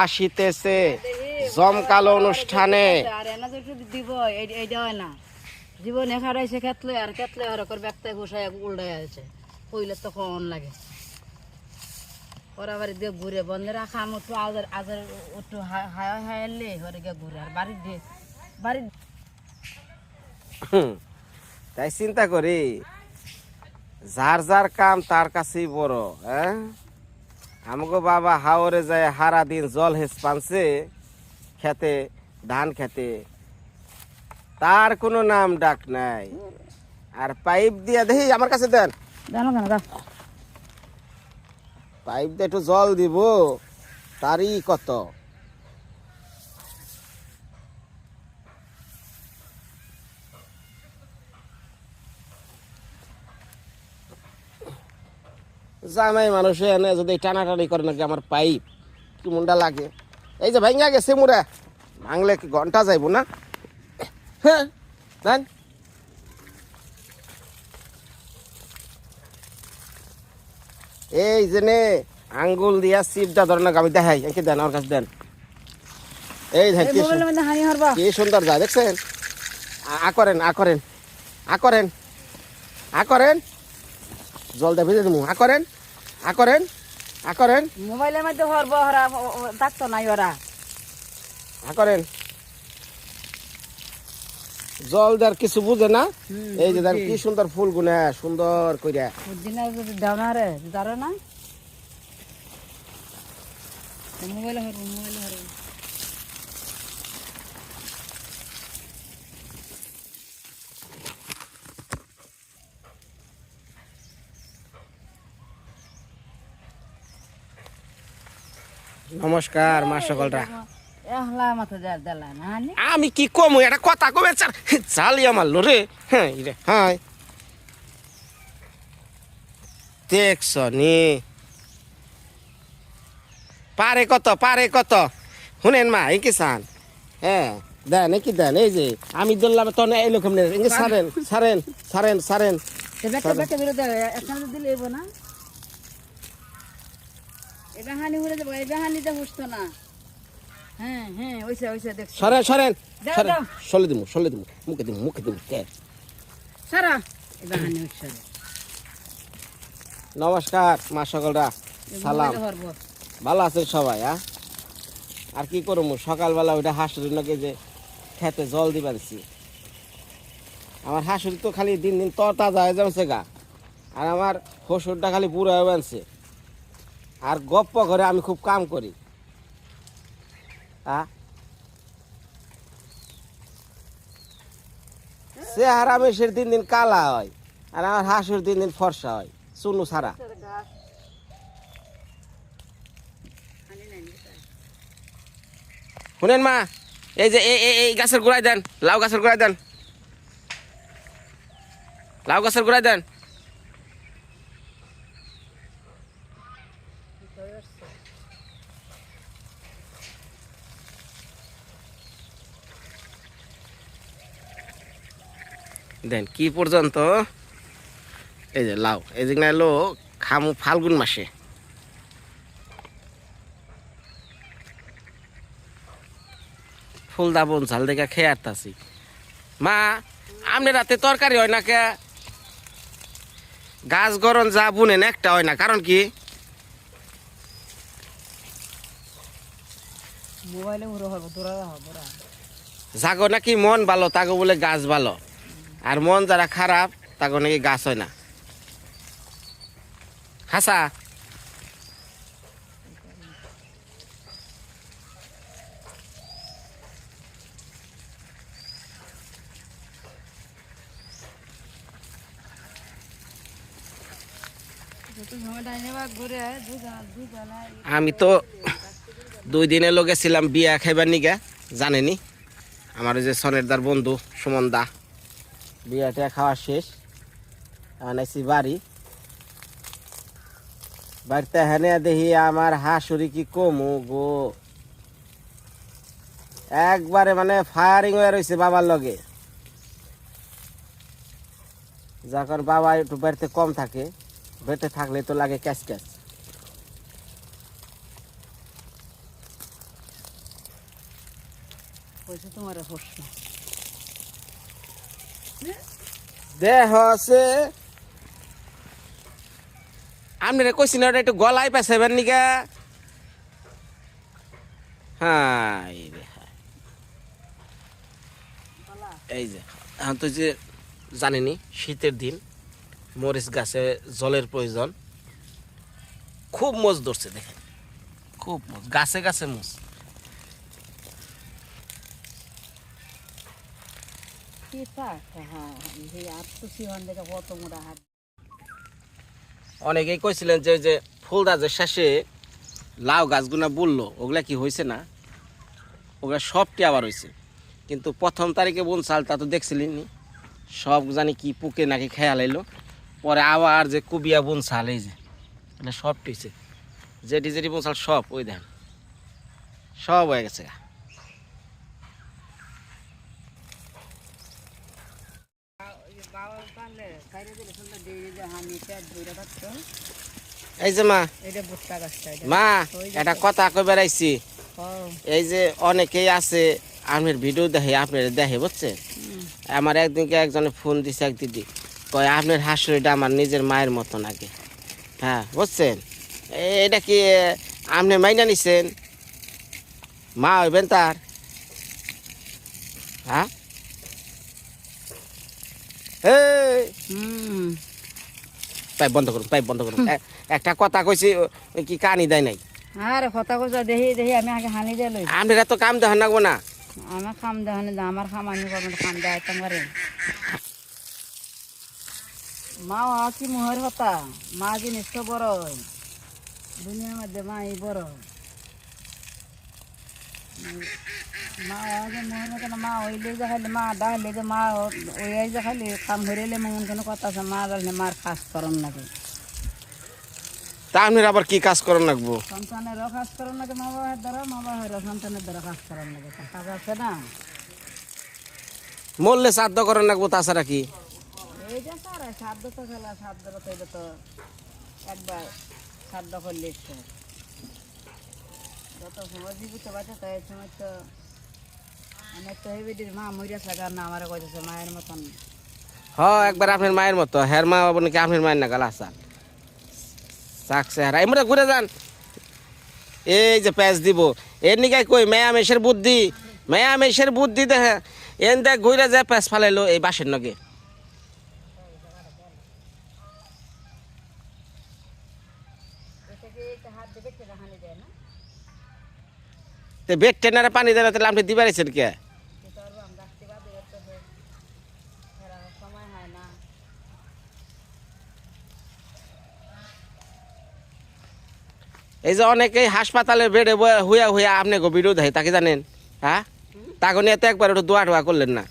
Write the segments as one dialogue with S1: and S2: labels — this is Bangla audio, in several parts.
S1: আসিতেছে জমকালো অনুষ্ঠানে।
S2: হয় না। জীবন এখানে খেতলে আর খেতলে আর করে ব্যক্তি ঘুষায় উল্টায় আছে কইলে তো কম লাগে। ওরা বাড়ি দিয়ে ঘুরে বন্ধে রাখা আমি একটু আজার আজার একটু হায় হায়ালে ঘরে গিয়ে ঘুরে আর বাড়ির দিয়ে বাড়ির
S1: হুম, তাই চিন্তা করি। যার যার কাম তার কাছেই বড় হ্যাঁ? আমাকে বাবা হাওরে যায় হারা দিন জল হেস পানছে খেতে ধান খেতে। তার কোনো নাম ডাক নাই। আর পাইপ দিয়ে দেখি আমার কাছে দেন। পাইপ দিয়ে একটু জল দিব তারই কত? জামাই মানুষ এনে যদি টানাটানি করে নাকি আমার পাইপ কি মুন্ডা লাগে? এই যে ভাইঙ্গা গেছে মুরা ভাঙলে কি ঘণ্টা যাইব না? হ্যাঁ দেন। এই যে নে আঙ্গুল দিয়া চিপটা ধরনের আমি দেখাই একে দেন আমার কাছে দেন। এই
S2: এই
S1: কি সুন্দর যায় দেখছেন? আ- আ করেন আ করেন আ করেন আ করেন। জল দিয়ে ভেজে দেবো আ করেন। আ করেন আ করেন।
S2: মোবাইলের মধ্যে হরবা হরা ডাকতো নাই ওরা।
S1: আ করেন। জল দেওয়ার কিছু বুঝে না? এই যে দেন কি সুন্দর ফুল গুনে সুন্দর কইরা।
S2: দিনে যদি দাও না রে দাঁড়ো না? মোবাইল হরবো মোবাইল হরবো
S1: নমস্কার, মা সকলরা। আমি কি কম? এটা কথা কমে চাল চালিয়া মারলো রে হ্যাঁ রে হ্যাঁ দেখছ নি পারে কত পারে কত? শুনেন মা, এই কি চান হ্যাঁ দেন কি দেন? এই যে, আমি ধরলাম তো না এইরকম নেই ইঙ্গে সারেন সারেন সারেন সারেন।
S2: বেটা বেটা বিরোধী একসাথে দিলে এবো না এটা হানি উড়ে যাব এটা হানিতে বুঝতো না। হ্যাঁ হ্যাঁ ওইসে ওইসে দেখছ।
S1: সরেন সরেন সরেন সলে দিমু সলে দিমু মুখে দিমু মুখে দিমু কে?
S2: সারা। এটা হানি উঠছে
S1: নমস্কার মা সকলরা সালাম। ভালো আছেন সবাই হ্যাঁ আর কি করব সকালবেলা ওইটা হাঁসুরি নাকি যে খেতে জল দিবানছি আমার হাঁসুরি তো খালি দিন দিন তর তাজা হয়ে যাচ্ছে গা। আর আমার শ্বশুরটা খালি বুড়ো হয়ে বানছে আর গপ্প করে আমি খুব কাম করি। সে হারামেশের দিন দিন কালা হয়, আর আমার হাঁসুর দিন দিন ফর্সা হয়, চুনু ছাড়া। শুনেন মা, এই যে এই গাছের গোড়ায় দেন, লাউ গাছের গোড়ায় দেন। লাউ গাছের গোড়ায় দেন। দেন কি পর্যন্ত? এই যে লাউ এই যে এলো খামু ফাল্গুন মাসে। ফুল দাবন ঝাল দেখে খেয়ে আসতেছি মা আমনে রাতে তরকারি হয় না কে? গাছ গরম যা বুনেন একটা হয় না কারণ কি? জাগো নাকি মন ভালো তাগো বলে গাছ ভালো। আর মন যারা খারাপ, তাগো নাকি গাছ হয় না। হাসা। আমি তো দুই দিনের লোকে ছিলাম বিয়া খাইবার নিগা, জানেনি? আমার যে সনেরদার বন্ধু সুমন দা বিয়াটা খাওয়া শেষ। আনাইছি বাড়ি। বাড়িতে হেনে দেখি আমার হাঁসুরি কি কমু গো। একবারে মানে ফায়ারিং হয়ে রয়েছে বাবার লগে। যখন বাবা একটু বাড়িতে কম থাকে বেটে থাকলে তো লাগে ক্যাচ ক্যাচ।
S2: তোমার হোস না
S1: দেহ আছে। আপনারা কইছি না, ওটা একটু গলায় পেছাবেন নিকা হাই। এই যে, এখন তো যে জানেনি, শীতের দিন, মরিচ গাছে জলের প্রয়োজন। খুব মোজ ধরছে, দেখেন। খুব মোজ, গাছে গাছে মোজ
S2: কি পাক হ্যাঁ এই আর তো সিহান দেখে কত মোটা হাত
S1: অনেকেই কইছিলেন যে যে ফুলদা যে শেষে লাউ গাছগুনা বলল, ওগুলা কি হয়েছে না? ওগুলা সবটি আবার হয়েছে কিন্তু প্রথম তারিখে বোন চাল তা তো দেখছিলেন। নি সব জানি কি পুকে নাকি খেয়াল এলো পরে আবার যে কুবিয়া বোন চাল, এই যে সবটি হয়েছে যেটি যেটি বোন চাল সব, ওই দেন সব হয়ে গেছে গা।
S2: বাবা পারলে খাইলে দিলে সুন্দর দিয়ে যে হানি পেট ধরে থাকতো
S1: এই যে মা।
S2: এটা এটা
S1: মা একটা কথা কই বেড়াইছি। এই যে অনেকেই আছে আপনার ভিডিও দেখে আপনার দেখে বুঝছে? আমার একদিনকে একজনে ফোন দিছে এক দিদি কয় আপনার হাসুরিটা আমার নিজের মায়ের মতো নাকি হ্যাঁ বুঝছেন? এটা কি আপনি মাইনা নিছেন? মা হইবেন তার। হ্যাঁ? এই!
S2: হুম।
S1: পাইপ বন্ধ করুন পাইপ বন্ধ করুন। একটা কথা কইছি কি কানি দেয় নাই?
S2: আরে কথা কথা দেখি দেখি আমি আগে হানি দিয়ে লই
S1: আপনারা তো কাম দেখান লাগবো না।
S2: আমার খাম দেখানে আমার খাম আমি করব খাম দেয় তোমারে মা কি মুহের হতা মা জিনিস তো বড় দুনিয়ার মধ্যে মা এই বড়। মা মুহের মা ওইলে যে খালি মা ডাকলে যে মা ওই যে খালি কাম হরিলে মন কোনো কথা আছে মা ডাকলে মার কাজ করন লাগে
S1: তা আপনারা আবার কি কাজ করেন লাগবো?
S2: সন্তানেরও কাজ করন লাগে মা বাবার দ্বারা? মা বাবার সন্তানের দ্বারা কাজ করন লাগে কাজ আছে না।
S1: মরলে শ্রাদ্ধ করেন লাগবো তাছাড়া কি?
S2: এইটা স্যার সাধ্য তো খেলা সাধ্য তো এটা তো একবার সাধ্য করলে যত সময় জীবিত বাঁচে তাই সময় তো অনেক তো হেবিডির মা মরিয়া থাকার না আমার কইতেছে মায়ের মতন।
S1: হ, একবার আপনার মায়ের মতো। হের মা নাকি যান। এই যে প্যাচ দিব। এর নিকাই কই? মেয়া বুদ্ধি। মেয়া মেশের বুদ্ধি দেখে এন দেখ ঘুরে যায় প্যাচ ফালাইলো এই বাসের নগে। বেড টেনারে পানি না তাহলে আপনি দিবারেছেন কে
S2: কি করব আমরা আসতে বাদে তো সময় হয় না
S1: এই যে অনেকেই হাসপাতালের বেডে হুয়া হুয়া আপনি গো ভিডিও তাকে জানেন? হ্যাঁ তাকে নিয়ে তো একবার একটু দোয়া টোয়া করলেন না।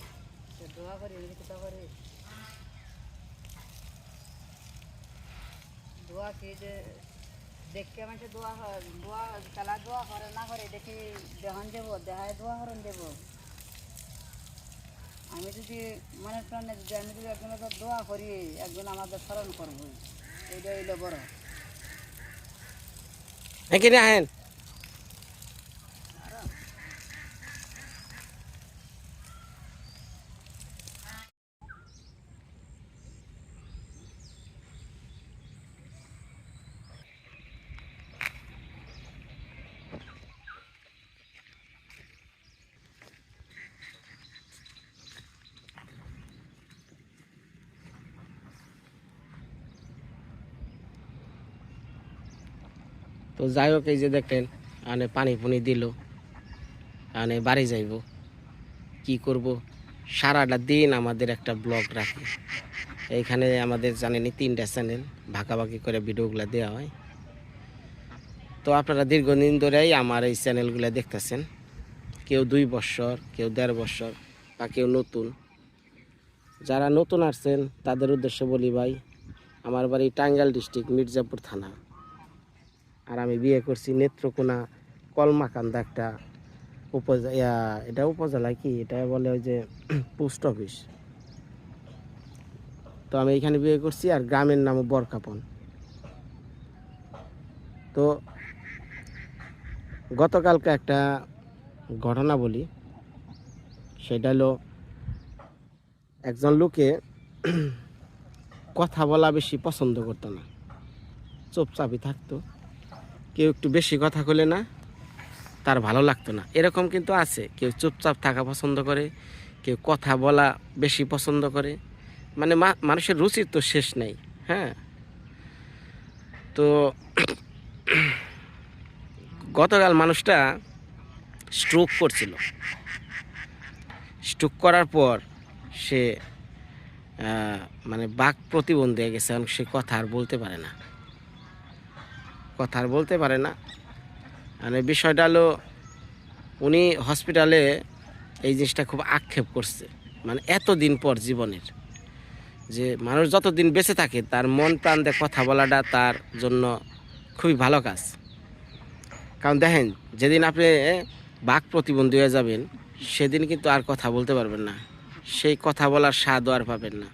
S2: আমি যদি মনে প্রাণে যদি আমি যদি একজনের দোয়া করি, একজন আমাদের স্মরণ করব। এইটা হইল বড়।
S1: এখানে আহেন তো যাই হোক, এই যে দেখলেন আনে পানি পুনি দিল, আনে বাড়ি যাইব। কি করব? সারাটা দিন আমাদের একটা ব্লগ রাখি। এইখানে আমাদের জানেনি তিনটা চ্যানেল, ভাগাভাগি করে ভিডিওগুলো দেওয়া হয়। তো আপনারা দীর্ঘদিন ধরেই আমার এই চ্যানেলগুলো দেখতেছেন। কেউ দুই বছর, কেউ দেড় বছর, বা কেউ নতুন। যারা নতুন আসছেন, তাদের উদ্দেশ্যে বলি ভাই, আমার বাড়ি টাঙ্গাইল ডিস্ট্রিক্ট মির্জাপুর থানা। আর আমি বিয়ে করছি নেত্রকোনা কলমাকান্দা একটা উপজেলা এটা উপজেলায় কি? এটা বলে ওই যে পোস্ট অফিস। তো আমি এখানে বিয়ে করছি আর গ্রামের নাম বরকাপন। তো গতকালকে একটা ঘটনা বলি। সেটা হলো একজন লোকে কথা বলা বেশি পছন্দ করতো না। চুপচাপই থাকতো। কেউ একটু বেশি কথা বলে না, তার ভালো লাগতো না। এরকম কিন্তু আছে, কেউ চুপচাপ থাকা পছন্দ করে, কেউ কথা বলা বেশি পছন্দ করে। মানে মানুষের রুচির তো শেষ নেই হ্যাঁ? তো গতকাল মানুষটা স্ট্রোক করছিল। স্ট্রোক করার পর সে মানে বাক প্রতিবন্ধী হয়ে গেছে এখন সে কথা আর বলতে পারে না। কথা আর বলতে পারে না। মানে বিষয়টা হলো, উনি হসপিটালে এই জিনিসটা খুব আক্ষেপ করছে। মানে এতদিন পর জীবনের, যে মানুষ যতদিন বেঁচে থাকে, তার মন প্রাণ দিয়ে কথা বলাটা তার জন্য খুবই ভালো কাজ। কারণ দেখেন, যেদিন আপনি বাক প্রতিবন্ধী হয়ে যাবেন, সেদিন কিন্তু আর কথা বলতে পারবেন না। সেই কথা বলার স্বাদও আর পাবেন না।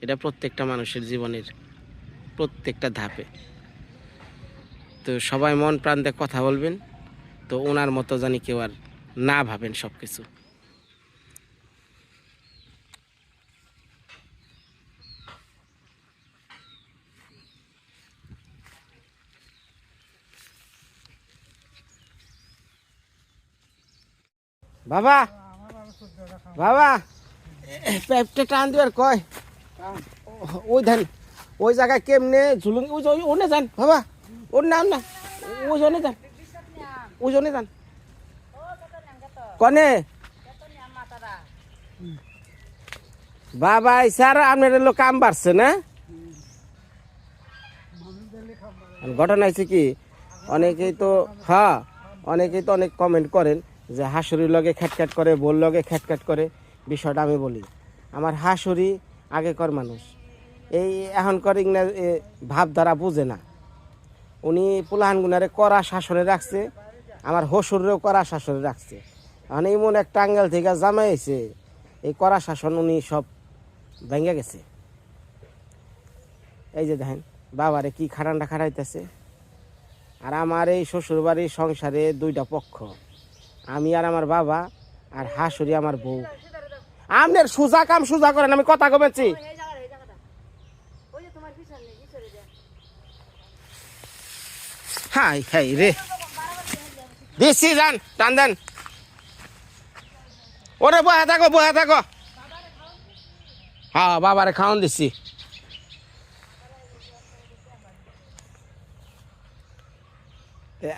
S1: এটা প্রত্যেকটা মানুষের জীবনের প্রত্যেকটা ধাপে। তো সবাই মন প্রাণ দিয়ে কথা বলবেন। তো ওনার মতো জানি কেউ আর না ভাবেন সব কিছু বাবা বাবা পেপটা টান দিবার কয়। ওই ধান ওই জায়গায় কেমনে ঝুলুন ওই ওনে যান বাবা। ওর নাম না ওই জনে যান। ওই জনে যান। কনে? বাবা স্যার আপনার লোক কাম বাড়ছে না? ঘটনা হয়েছে কি অনেকেই তো হ্যাঁ অনেকেই তো অনেক কমেন্ট করেন যে হাসুরির লগে খ্যাটখ্যাট করে বোল লগে খ্যাটখ্যাট করে বিষয়টা আমি বলি। আমার হাসুরি আগেকার মানুষ। এই এখনকার ইংরেজ এ, ভাবধারা বুঝে না। উনি পুলাহান গুনারে কড়া শাসনে রাখছে, আমার হসুরেও কড়া শাসনে রাখছে। মানে এমন একটা আঙ্গেল থেকে জামাইছে এই কড়া শাসন উনি সব ভেঙে গেছে। এই যে দেখেন, বাবারে কি খাটানটা খাটাইতেছে। আর আমার এই শ্বশুর বাড়ির সংসারে দুইটা পক্ষ, আমি আর আমার বাবা আর হাসুরি আমার বউ। আমনের সোজা কাম সোজা করেন, আমি কথা কমেছি
S2: এই জায়গাটা এই জায়গাটা ওই যে তোমার পিছনে পিছনে যে
S1: হাই হাই রে। দিচ্ছি যান টান দেন। ওরে, বহে থাকো বহে থাকো। হ্যাঁ বাবারে খাওয়ান দিচ্ছি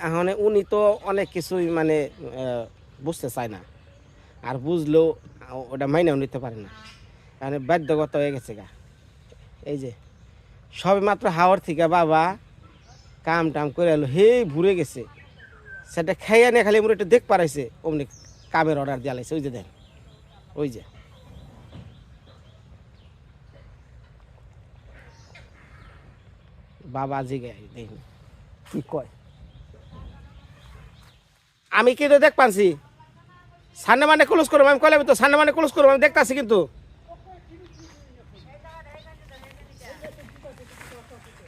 S1: এখন উনি তো অনেক কিছুই মানে বুঝতে চায় না। আর বুঝলেও, ওটা মাইনেও নিতে পারে না। মানে বাধ্যগত হয়ে গেছে গা। এই যে, সবে মাত্র হাওয়ার থেকে বাবা কাম টাম করে এলো হে ভুরে গেছে। সেটা খাইয়া নিয়ে খালি মোর একটু দেখ পারাইছে অমনি কামের অর্ডার দিয়া লাইছে ওই যে দেন ওই যে। বাবা জিগে দেখি কি কয়? আমি কিন্তু দেখ পাচ্ছি সামনে মানে ক্লোজ করব আমি কলে তো সামনে মানে ক্লোজ করব আমি দেখতাছি কিন্তু।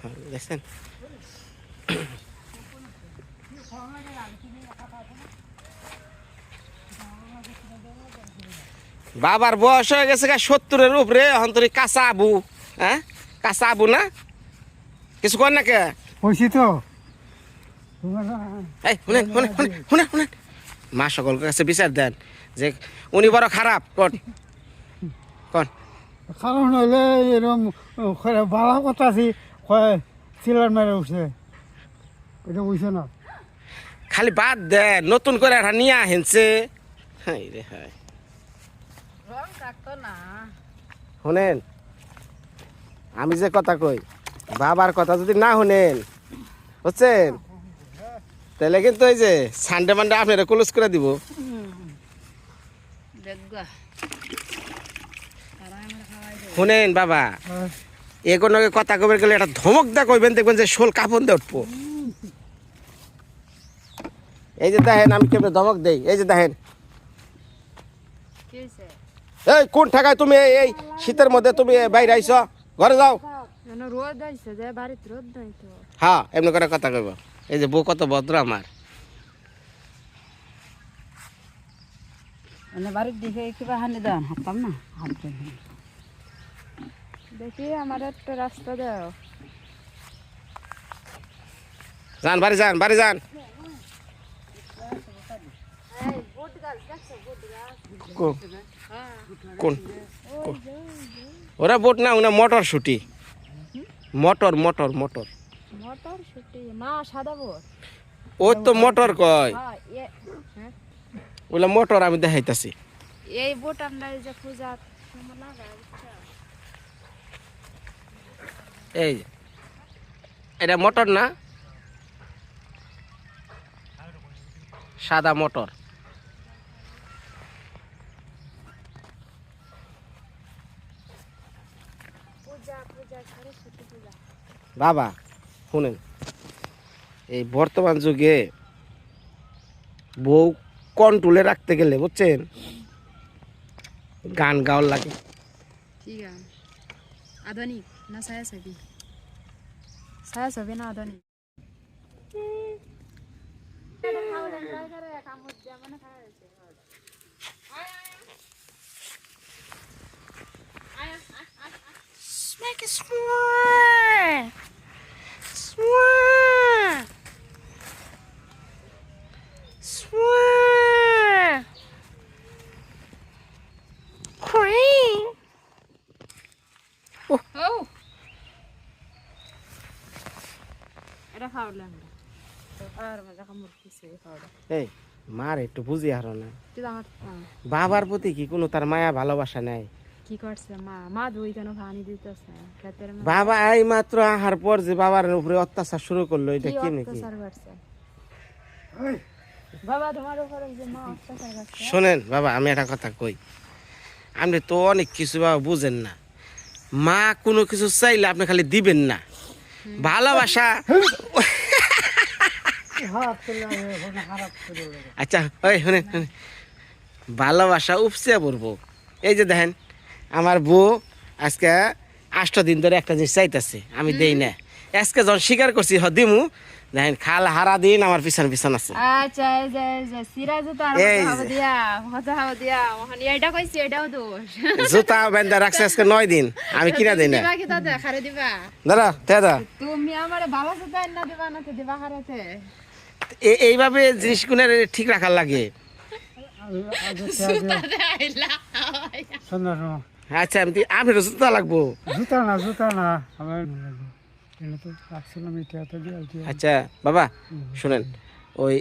S1: হ্যাঁ, দেখছেন? বাবার বয়স হয়ে গেছে গা সত্তরের উপরে এখন তোর কাঁচা আবু হ্যাঁ? কাঁচা আবু না? কিছু কর না কে?
S3: হয়েছি তো।
S1: এই শুনেন শুনেন শুনেন শুনেন মা সকলকে কাছে বিচার দেন যে উনি বড় খারাপ কন? কন?
S3: কারণ হইলে এরকম বালা কথা আছে সিলার মেরে উঠছে। এটা বুঝছে না?
S1: খালি বাদ দেন নতুন করে একটা নিয়ে আহেনছে। হাই রে হাই শুনেন আমি যে কথা কই বাবার কথা যদি না শুনেন বুঝছেন? তাহলে কিন্তু ওই যে সানডে মানডে আপনারা ক্লোজ করে দিব।
S2: দেখবা। আর আমার খাওয়াই দেবে।
S1: শুনেন বাবা
S3: হ্যাঁ,
S1: এগুলোকে কথা কবে গেলে একটা ধমক দা কইবেন দেখবেন যে শোল কাপন দিয়ে উঠবো। এই যে দেখেন আমি কেমন ধমক দেই এই যে দেখেন এই কোন ঠাকায় তুমি এই- শীতের মধ্যে তুমি বাইরে আইছ? ঘরে যাও। হ্যাঁ এমনি করে কথা কইব। এই যে বউ কত ভদ্র আমার।
S2: মানে বাড়ির দিকে কিবা হানি দেন হাঁটতাম না হাঁটতাম
S4: দেখি আমার একটা রাস্তা দাও।
S1: যান বাড়ি যান বাড়ি যান। কো- কোন? ওরা বোট না ওনা মোটর শুটি। Motor motor motor.
S4: মোটর ছুটি না সাদা বোট।
S1: ও তো মোটর কয়।
S4: হ্যাঁ হ্যাঁ।
S1: মোটর আমি দেখাইতাছি।
S4: এই বোট আমরা যে পূজা?
S1: এই এটা মোটর না? সাদা মোটর
S4: পূজা পূজা সরস্বতী পূজা
S1: বাবা শুনেন এই বর্তমান যুগে বউ কন্ট্রোলে রাখতে গেলে বুঝছেন গান গাওয়ার লাগে।
S4: ঠিক আধুনিক না না আধুনিক
S1: Make it smile. Smile. Smile. Cream.
S4: আর কিছু খাওয়া
S1: এই মার একটু বুঝি হারো না
S4: আমার
S1: বাবার প্রতি কি কোনো তার মায়া ভালোবাসা নাই
S4: কি করছে? মা মা দুই কেন পানি দিতেছে খেতের
S1: বাবা এই মাত্র আহার পর যে বাবার উপরে অত্যাচার শুরু করল এটা
S4: কি
S1: কেমনি কি
S4: অত্যাচার করছে? বাবা তোমার উপরে যে মা অত্যাচার করছে।
S1: শোনেন বাবা আমি একটা কথা কই। আপনি তো অনেক কিছু বাবা বুঝেন না। মা কোনো কিছু চাইলে আপনি খালি দিবেন না। ভালোবাসা। আচ্ছা ওই। ভালোবাসা উপসে পড়ব। এই যে দেখেন আমার বউ আজকে আষ্ট দিন ধরে একটা জিনিস চাইতেছে আমি দেই না। আজকে যখন স্বীকার করছি হ দিমু। দেখেন খাল হারা দিন আমার পিছন পিছন আছে।
S4: আচ্ছা
S1: জুতা বেন্দা রাখছে আজকে নয় দিন আমি কিনা দেই না। দাদা দাদা।
S4: তুমি আমারে ভালো সাথে না দিবা না তো দিবা খারাতে
S1: এ- এইভাবে জিনিসগুলো ঠিক রাখার লাগে। আচ্ছা আমি আপনারও জুতা লাগবো।
S3: জুতা না জুতা না আমার
S1: আচ্ছা বাবা শুনেন ওই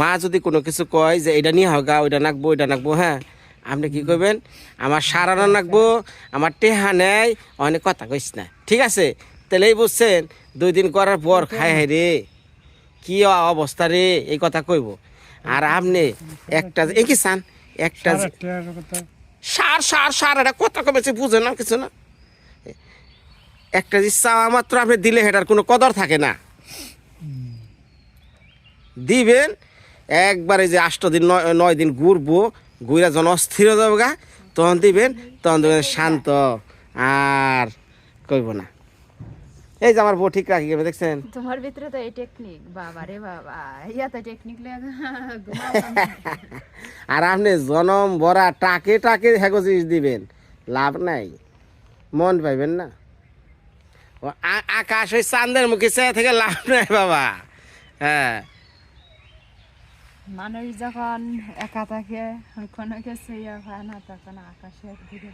S1: মা যদি কোনো কিছু কয় যে এটা নিয়ে হগা ওইটা নাকবো ওইটা নাকবো হ্যাঁ আপনি কি করবেন আমার সারানো নাকবো আমার টেহা নেয় অনেক কথা কইস না। ঠিক আছে? তাহলেই বুঝছেন দুই দিন করার পর খাই হাই রে কি অবস্থা রে এই কথা কইব। আর আপনি একটা এই কি চান একটা
S3: সারা,
S1: সার সার, এটা কত কমেছে বুঝে না, কিছু না। একটা যে চাওয়া মাত্র আপনি দিলে হেটার কোনো কদর থাকে না। দিবেন, একবারে যে আষ্ট দিন, নয় দিন ঘুরবো, ঘুরা যখন অস্থির যাব গা, তখন দিবেন, তখন দেবেন শান্ত। আর কইব না। এই যে আমার বউ ঠিক রাখি গেবে দেখছেন?
S4: তোমার ভিতরে তো এই টেকনিক বাবা রে বাবা। ইয়া তো টেকনিক লাগে
S1: আর আপনি জনম ভরা টাকে টাকে হেগো জিনিস দিবেন। লাভ নাই। মন পাইবেন না। আকাশ ওই চান্দের মুখে চেয়ে থেকে লাভ নাই বাবা। হ্যাঁ।
S4: মানুষ যখন একা থাকে কোনো কিছু ইয়া হয় না তখন আকাশের দিকে